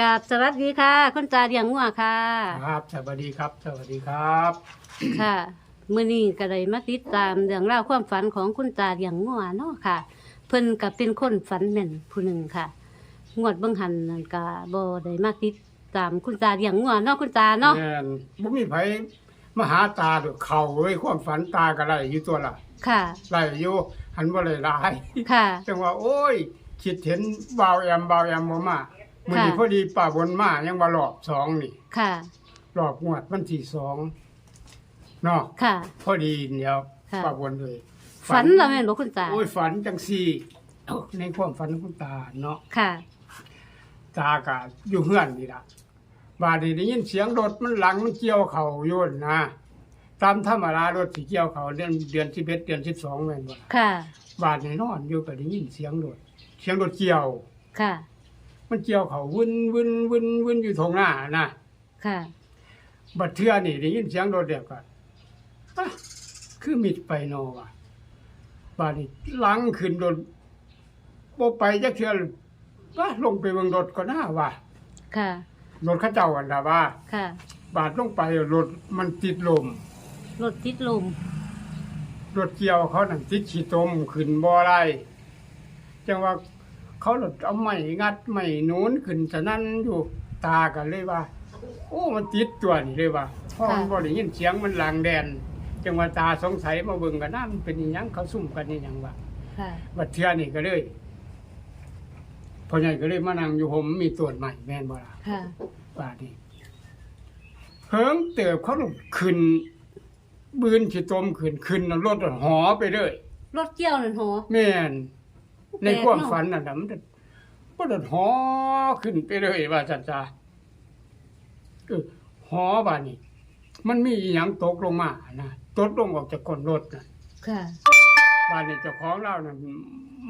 กราบสวัสดีค่ะ คุณตาเลี้ยงงัวค่ะ ครับสวัสดีครับสวัสดีครับค่ะมื้อนี้ก็ได้มาติดตามเรื่องราวความฝันของคุณตาเลี้ยงงัวเนาะค่ะ เพิ่นก็เป็นคนฝันแม่นผู้หนึ่งค่ะ งวดเบิ่งหันนั่นก็บ่ได้มาติดตามคุณตาเลี้ยงงัวเนาะคุณตาเนาะแม่นบ่มีไผมาหาตาดอกเขาเอ้ยความฝันตาก็ได้อยู่ตัวละค่ะ ได้อยู่หันบ่ได้หลายค่ะ จังว่าโอ้ยคิดเห็นบ่าวแอมบ่าวแอมบ่มา มื้อนี้ค่ะพอดีป้าบนมายังว่ารอบสองนี่ค่ะ รอบงวดวันที่สองเนาะค่ะ พอดีเดียวค่ะป้าบนเลยฝันแล้วแม่นบ่คุณตา โอ้ยฝันจังซี่ในความฝันของคุณตาเนาะค่ะ ตากะอยู่เฮือนนี่ล่ะบาดนี้ได้ยินเสียงรถมันหลังมันเกี่ยวเขาโยนนะตามธรรมดารถสิเกี่ยวเขาเดือนเดือน11เดือน12แม่นบ่ล่ะค่ะ บาดนี้นอนอยู่ก็ได้ยินเสียงรถเสียงรถเกี่ยว ค่ะ มันเกี่ยวเขาวุ่นวุ่นวุ่นวุ่นอยู่ตรงหน้านะค่ะ บัดเทื่อนี่ได้ยินเสียงรถเดียวก็อะคือมิดไปโนว่ะบาดนี้หลังขึ้นรถบ่ไปจักเทื่อว่าลงไปเบิ่งรถก็น่าว่าค่ะ รถเขาเจ้าอันดาว่า ค่ะ บาดลงไปรถมันติดลม รถติดลม รถเกี่ยวเขานั่นติดขี้ตมขึ้นบ่ได้จังว่า เขารถเอาไม้งัดไม้หนูนขึ้นฉะนั้นอยู่ตากันเลยว่า โอ้มันติดตัวนี่เลยว่าพอมันบ่ได้ยินเสียงมันหลังแดน จังว่าตาสงสัยมาเบิ่งกันน้ามันเป็นอีหยังเขาซุ่มกันนี่หยังวะค่ะบัดเทื่อนี่ก็เลยพ่อใหญ่ก็เลยมานั่งอยู่ผมมีตัวใหม่แม่นบ่ล่ะค่ะบาดนี้เฮิงเติบเขาลงขึ้นบืนขี้ตมขึ้นขึ้นแล้วรถหอไปเลยรถเกี่ยวนั่นโหแม่น ในแปลกความเนาะฝันน่ะนะมันจะมันจะหอขึ้นไปเลยว่าจันจาเออหอบาดนี้มันมีอหยังตกลงมานะตกลงออกจากก้นรถนะค่ะบาดนี้เจ้าของเรานะ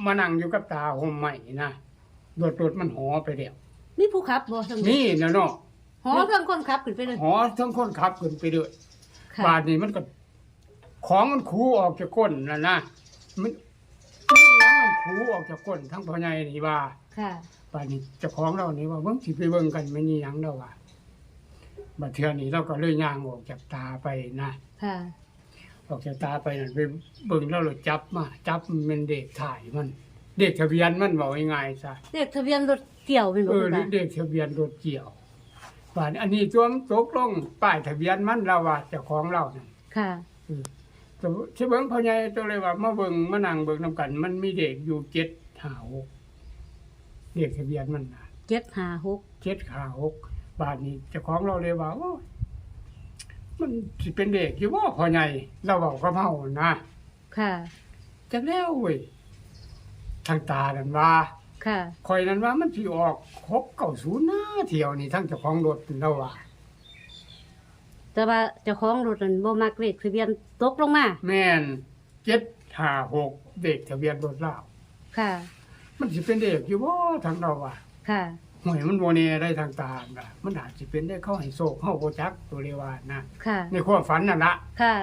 มานั่งอยู่กับตาห่มใหม่นะรถรถมันหอไปแล้วนี่ผู้ขับบ่ทั้งนี่นะเนาะหอเครื่องคนขับขึ้นไปเลยหอทั้งคนขับขึ้นไปด้วยค่ะบาดนี้มันก็ ของมันคูออกจากก้นนะนะมันมัน น้ำมันคูออกจากก้นทั้งพ่อใหญ่นี่ว่าค่ะบาดนี้เจ้าของเรานี่ว่าเบิ่งสิไปเบิ่งกันไม่มีหยังดอกว่าบัดเทื่อนี้เราก็เลยย่างออกจากตาไปนะค่ะ ออกจากตาไปนั่นไปเบิ่งแล้วเราจับมา จับมันเป็นเด็กถ่ายมัน เด็กทะเบียนมันบอกง่ายๆซะเลขทะเบียนรถเกี่ยวเป็นบ่เออคุณตาเด็กทะเบียนรถเกี่ยวบาดนี้อันนี้ตัวมันตกลงป้ายทะเบียนมันเราว่าเจ้าของเรานั่นค่ะ แต่ใช่เบิ่งพ่อใหญ่ตัวเลยว่ามาเบิ่งมานั่งเบิ่งนํกัน มันมีเด็กอยู่เจ็ดหาหกเด็กทะเบียนมันน่ะเจ็ดห้าหกเจ็ดขาหกบาทนี้เจ้าของเราเลยว่าโอ้ยมันสิเป็นเด็กอยู่บ่พ่อใหญ่เราเว้ากับเฮานะค่ะ จักแล้วเว้ยทางตานั่นว่าค่ะ คอยนั้นว่ามันสิออก690นะเที่ยวนี้ทั้งเจ้าของรถเราว่า แต่ว่าเจ้าของรถนั้นบ่มักเลขทะเบียนตกลงมา แม่น756เด็กทะเบียนรถเราค่ะ มันสิเป็นเด็กอยู่บ่ทางเราว่าค่ะ หวยมันบ่แน่ได้ทางตาน่ะมันอาจสิเป็นได้เข้าให้โศกเฮาบ่จักตัวเรียกว่านะค่ะ ในความฝันนั่นล่ะค่ะ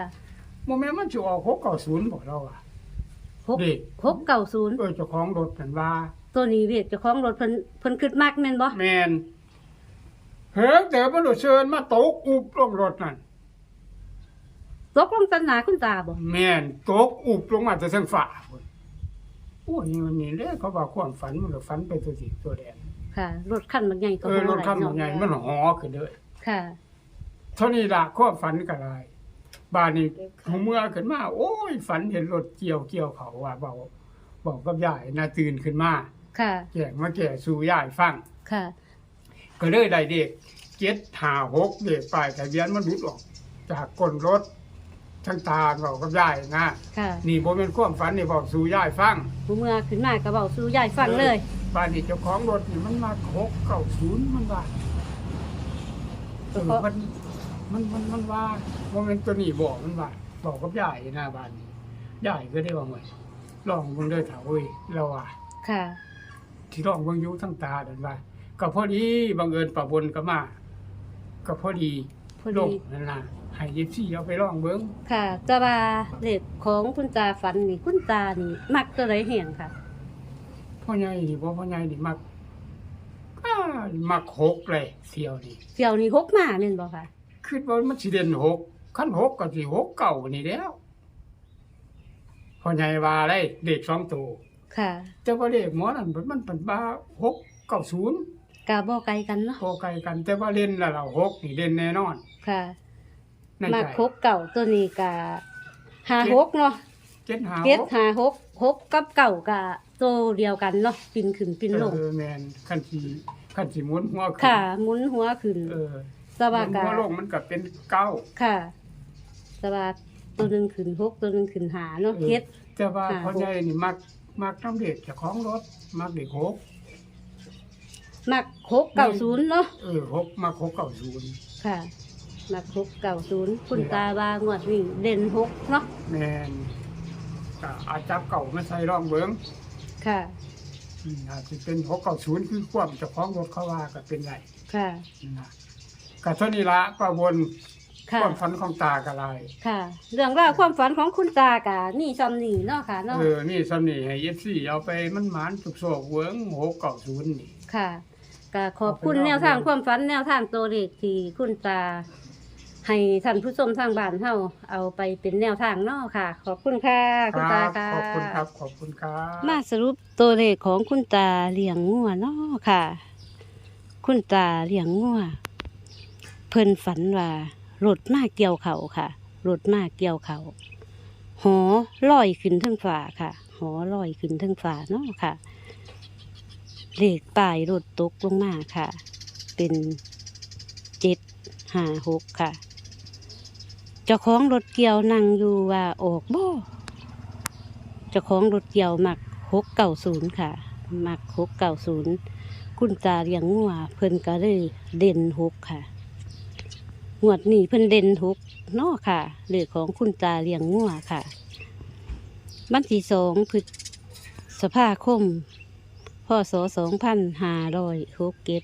บ่แม่นมันสิออก690บ่เราว่าหกเด็ก หกเก้าศูนย์เออเจ้าของรถนั่นว่า ตัวนี้เลขเจ้าของรถเพิ่นเพิ่นคิดมักแม่นบ่แมน เฮ้ยแต่มันโดดเชิญมาตกอุบลงรถนั่นตกลงตันหนาคุณตาบ่แมนตกอุบลงมาแต่เส้นฝ่าพุ่นโอ้ยมันนี่เลยเขาว่าความฝันมันก็ฝันไปตัวสีตัวแดงค่ะ รถคันบักใหญ่ก็เออรถคันเาะใหญ่มันหอขึ้นเลยค่ะ เท่านี้ล่ะความฝันก็ได้บ้านนี้หูเมื่อขึ้นมา โอ้ย ฝันเห็นรถเกี่ยวเกี่ยวเขาว่าเบาบอกกับยายน่าตื่นขึ้นมาค่ะ แก่มาแก่สู่ยายฟังค่ะ ก็เลยได้เด็กเจ็ดหาหกเด็กป้ายทะเบียนมันหลุดออก จากก้นรถทั้งตาเรากับยายนะค่ะนี่บ่เป็นความฝันนี่บอกสู่ยายฟังผู้เมื่อขึ้นมาก็เว้าสู่ยายฟังเลย บ้านนี้เจ้าของรถนี่มันมาหกเก้าศูนย์มันว่าเออมันมันมันมันว่าว่าเป็นตัวนี้บอกมันว่าบอกกับยายหน้าบ้านนี้ยายก็ได้ว่าเหมือนลองเบิ่งเด้อเถาเว้ยเราว่าค่ะ ที่ลองเบิ่งอยู่ทั้งตาดันว่า ก็พอดีบังเอิญปะบนก็มา ก็พอดีพอลดีงนั่นล่ะให้ยิบซี่เอาไปลองเบิ่งค่ะแต่ว่าเลขของคุณตาฝันนี่คุณตานี่มักตัวใดแห่งค่ะ พ่อใหญ่นี่บ่พ่อใหญ่นี่มักอ้ามักหกเลยเสี่ยวนี่เสี่ยวนี่หกมาแม่นบ่ค่ะ คิดว่ามันสิเด่นหกขั้นหกก็สิหกเก่านี่แล้วพอใหญ่ว่าได้เด็กสองตัวค่ะ แต่ว่าเลขหมอนั่นมันมันเป็นบ้าหกเก้าศูนย์ กาบ่ไกลกันเนาะพอไกลกัน แต่ว่าเล่นและเราหกนี่เล่นแน่นอนค่ะในมาใจคกเก่าตัวนี้กะหาหกเนาะเจ็ดหาเก็ดหกหาหกหกกับเก่ากะตัวเดียวกันเนาะปินขึ้นปินลง เออแมนขั้นสีขั้นสีม้วนหัวขึ้นค่ะหมุนหัวขึ้นเออสวาม้วนกะหัวลงมันก็เป็นเก้า ค่ะสวาตัวหนึ่งขึ้นหกตัวหนึ่งขึ้นหาเนาะเออ เก็ด แต่ว่าค่ะพอใหญ่นี่มักมักน้ำเด็กเจ้าของรถมักเด็กหก มักหกเก่าศูนย์เนาะเออหกมักหกเก้าศูนย์ค่ะ มักหกเก่าศูนย์คุณตาบางวดนี่เด่นหกเนาะแมนก็อาจจับเก่ามาใส่ร่องเบิ้งค่ะอืมอาจจะเป็นหกเก้าศูนย์คือความเจ้าของรถเขาว่าก็เป็นไรค่ะ นะก็เท่านี้ละประวนคค่ะ วามฝันของตากะไรค่ะ เรื่องราวความฝันของคุณตากะนี่ซำนี่เนาะค่ะเนาะเออนี่สำนีให้เอฟซีเอาไปมันหมานสุกโศกเวิงหกเก่าศูนย์นี่ ค่ะ ก็ขอบคุณเอาไปแนวทางเอาไปความฝันแนวทางตัวเลขที่คุณตา ให้ท่านผู้ชมทางบ้านเฮาเอาไปเป็นแนวทางเนาะค่ะ ขอบคุณค่ะ คุณตาค่ะ ขอบคุณครับ ขอบคุณครับ มาสรุปตัวเลขของคุณตาเลี้ยงงัวเนาะค่ะ คุณตาเลี้ยงงัวเพิ่นฝันว่ารถมาเกี่ยวเขาค่ะรถมาเกี่ยวเขาหอลอยขึ้นทั้งฝาค่ะ หอลอยขึ้นทั้งฝาเนาะค่ะ เลขป้ายรถตกลงมาค่ะ เป็นเจ็ดห้าหกค่ะ เจ้าของรถเกี่ยวนั่งอยู่ว่าออกบ่เจ้าของรถเกี่ยวมักหกเก่าศูนย์ค่ะ มักหกเก่าศูนย์คุณตาเลี้ยงงัวเพิ่นก็เลยเด่นหกค่ะงวดนี้เพิ่นเด่นหกนาะค่ะเลขของคุณตาเลี้ยงงัวค่ะ วันที่สองพฤษภาคม พศสองพันห้าร้อยหกเก็ด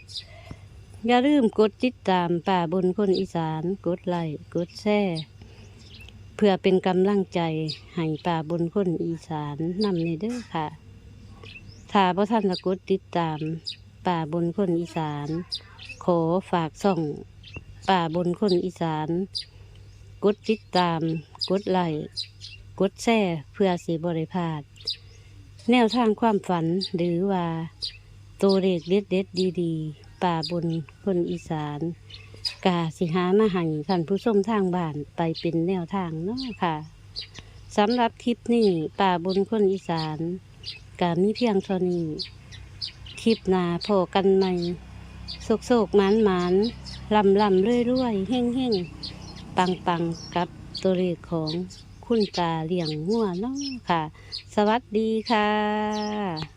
อย่าลืมกดติดตามป่าบนคนอีสาน กดไลค์กดแชร์เพื่อเป็นกำลังใจให้ป่าบนคนอีสานนำในเด้อค่ะถ้าพระท่านละกดติดตามป่าบนคนอีสาน ขอฝากส่องป่าบนคนอีสาน กดติดตาม กดไลค์กดแชร์เพื่อสีบริพาด แนวทางความฝันหรือว่าตัวเลขเด็ดเด็ดดีๆ ป่าบนคนอีสาน กาสิหามาให้ท่านผู้ชมทางบ้านไปเป็นแนวทางเนาะค่ะสำหรับคลิปนี้ป่าบนคนอีสานกามีเพียงเท่านี้คลิปนาพอกันใหม่โศกโศกหมานหมานลำลำเรื่อยเรื่อยเฮ่งเฮ่งปังปังกับตัวเลขของ คุณตาเลี้ยงงัวเนาะค่ะ สวัสดีค่ะ